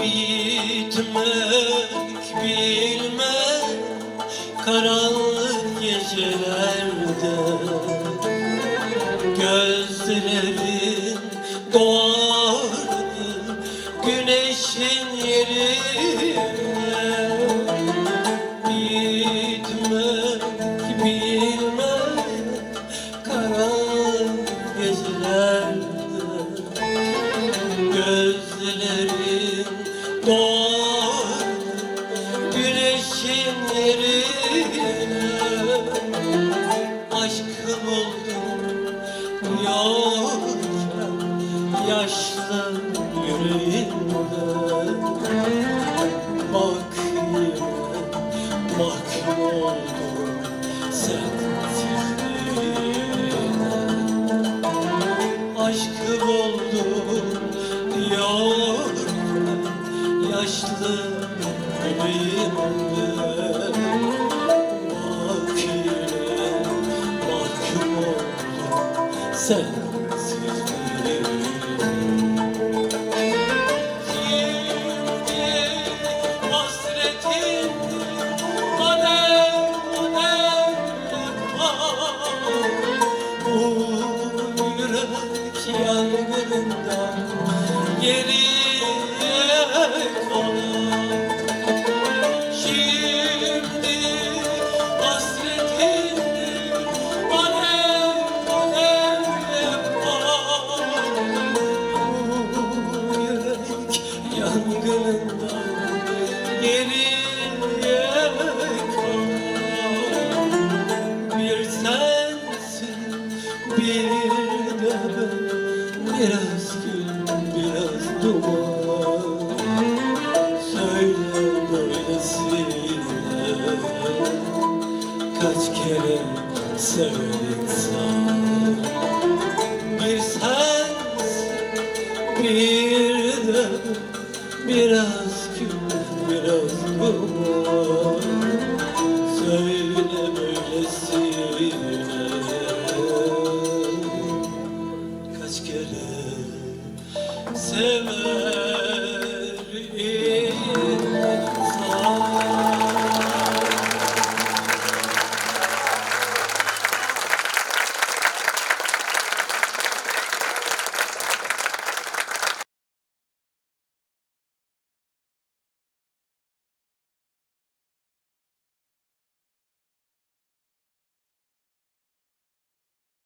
Bitmek bilmem. Karanlık gecelerde Gözlerin doğardı güneşin yerine. Bitmek bilmem yaşlı yüreğimde. Bak yine mahkum oldum sensizliğine Aşkı buldum yorken yaşlı yüreğimde. Bak yine mahkum oldum sensizliğine yangınından geriye Şimdi hasretin alem alem yakar Bu yürek yangınından Biraz gül biraz duman. Söyle böylesine. Kaç kere sevdiksen Bir sensin bir de biraz gül biraz duman. Söyle Kaç kere sever